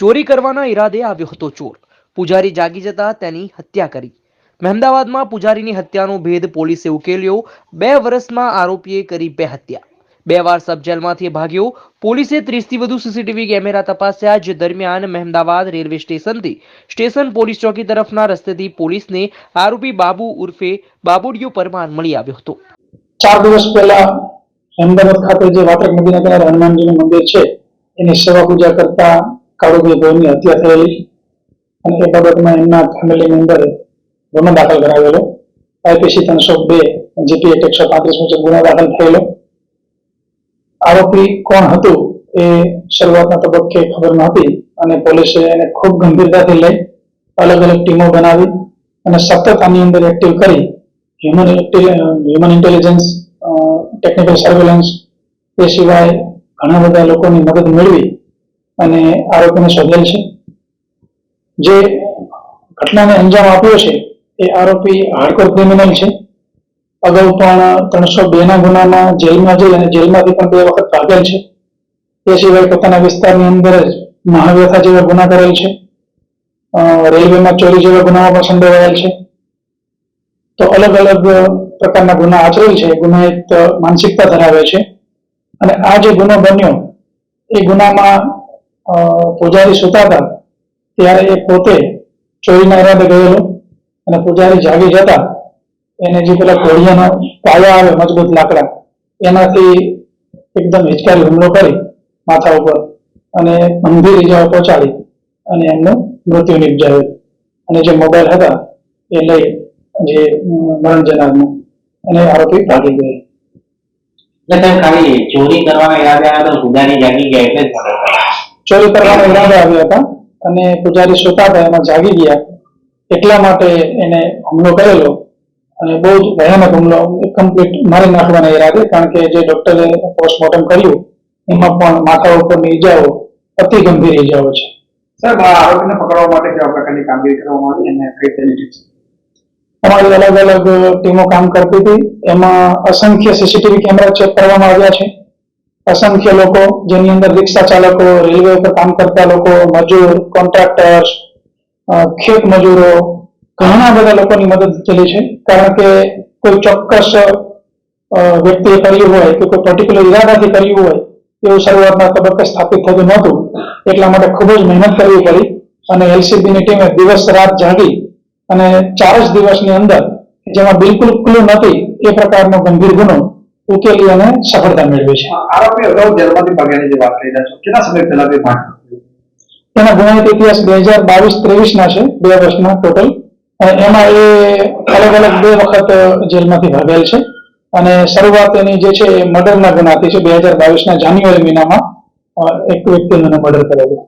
ચોરી કરવાના ઈરાદે આવ્યો હતો ચોર. પૂજારી જાગી જતા તેની હત્યા કરી. મહેમદાવાદમાં પૂજારીની હત્યાનો ભેદ પોલીસે ઉકેલ્યો. બે વર્ષમાં આરોપીએ કરી બે હત્યા બે વાર સબ ભાગ્યો. પોલીસે ત્રીસથી વધુ સીસીટીવી કેમેરા તપાસ્યા, જે દરમિયાન મહેમદાવાદ રેલવે સ્ટેશનથી સ્ટેશન પોલીસ ચોકી તરફના રસ્તેથી પોલીસને આરોપી બાબુ ઉર્ફે બાબુડિયો પરમાર મળી આવ્યો હતો. ચાર દિવસ પહેલા અમદાવાદ ખાતે જે વાટક નદીના કિનારે હનુમાનજીનું મંદિર છે, એની સેવા પૂજા કરતા કાળુભાઈ ગોળની હત્યા થયેલી અને એ બાબતમાં એમના ફેમિલી મેમ્બરે ગુનો દાખલ કરાવેલો. આઈપીસી ત્રણસો બે જીપી એક એકસો પાંત્રીસ મુજબ ગુનો દાખલ થયેલો. આરોપી કોણ હતું એ શરૂઆતના તબક્કે ખબર નહોતી અને પોલીસે એને ખૂબ ગંભીરતાથી લઈ અલગ અલગ ટીમો બનાવી અને સતત આની અંદર એક્ટિવ કરી. Human human intelligence technical surveillance એ સિવાય ઘણા બધા લોકોની મદદ મેળવી. અને આરોપીને શોધેલ છે. જે ઘટનાને અંજામ આપ્યો છે, એ આરોપી હાર્ડકોર ક્રિમિનલ છે. અગાઉ પણ ત્રણસો બે ના ગુનામાં જેલમાં જઈ અને જેલમાંથી પણ બે વખત ભાગેલ છે. એ સિવાય પોતાના વિસ્તારની અંદર જ મહાવ્યથા જેવા ગુના કરેલ છે. રેલવેમાં ચોરી જેવા ગુનામાં પણ સંડોવાયેલ છે. તો અલગ અલગ પ્રકારના ગુના આચરેલ છે. ગુનાહિત માનસિકતા ધરાવે છે. અને આ જે ગુનો બન્યો, એ ગુનામાં પૂજારી સુતા હતા ત્યારે એ પોતે ચોરીના ઈરાદે ગયેલો અને પૂજારી જાગી જતા એને જે પેલા કોળિયાનો પાયા આવે મજબૂત લાકડા, એનાથી એકદમ હિચકારી હુમલો કરી માથા ઉપર અને ગંભીર ઇજાઓ પહોંચાડી અને એમનું મૃત્યુ નિપજાવ્યું અને જે મોબાઈલ હતા એ લઈ જે મરણ જનારનું અને આરોપી ભાગી ગયો એટલે ખાલી ચોરી કરવાના ઈરાદે આવ્યા તો પૂજારી જાગી ગયા એટલે. ચોરી કરવાનો ઈરાદો આવ્યા હતા અને પૂજારી સુતા હતા એમાં જાગી ગયા. એટલા માટે એને હુમલો કરેલો અને બહુ જ ભયાનક હુમલો કમ્પ્લીટ મારી નાખવાના ઈરાદે કારણ કે જે ડોક્ટરે પોસ્ટમોર્ટમ કર્યું એમાં પણ માથા ઉપરની ઈજાઓ અતિ ગંભીર ઈજાઓ છે. સાહેબ આરોપીને પકડવા માટે કેવા પ્રકારની કામગીરી કરવામાં આવી અને કઈ તેની અમારી અલગ અલગ ટીમો કામ કરતી હતી. એમાં અસંખ્ય સીસીટીવી કેમેરા ચેક કરવામાં આવ્યા છે. અસંખ્ય લોકો, જેની અંદર રિક્ષા ચાલકો, રેલવે ઉપર કામ કરતા લોકો, મજૂર, કોન્ટ્રાક્ટર્સ ખેત મજૂરો, ઘણા બધા લોકોની મદદ થયેલી છે. કારણ કે કોઈ ચોક્કસ વ્યક્તિએ કર્યું હોય કે કોઈ પર્ટિક્યુલર ઈરાદાથી કર્યું હોય, એવું શરૂઆતના તબક્કે સ્થાપિત થતું નહોતું. એટલા માટે ખૂબ જ મહેનત કરવી પડી અને એલસીબીની ટીમે દિવસ રાત જાગી અને ચાર જ દિવસની અંદર, જેમાં બિલકુલ ક્લુ નથી એ પ્રકારનો ગંભીર ગુનો ઉકેલી અને સફળતા મેળવી છે. આરોપી અગાઉ જેલમાંથી ભાગ્યાની જે વાત કરી રહ્યા છો કેટલા સમય પહેલા તે ભાગ એના ગુનાહિત ઇતિહાસ બે હજાર બાવીસ ત્રેવીસ ના છે બે વર્ષના ટોટલ અને એમાં એ અલગ અલગ બે વખત જેલમાંથી ભાગેલ છે. અને શરૂઆત એની જે છે એ મર્ડરના ગુનાથી છે બે હજાર બાવીસના જાન્યુઆરી મહિનામાં એક વ્યક્તિનું મર્ડર કરેલું.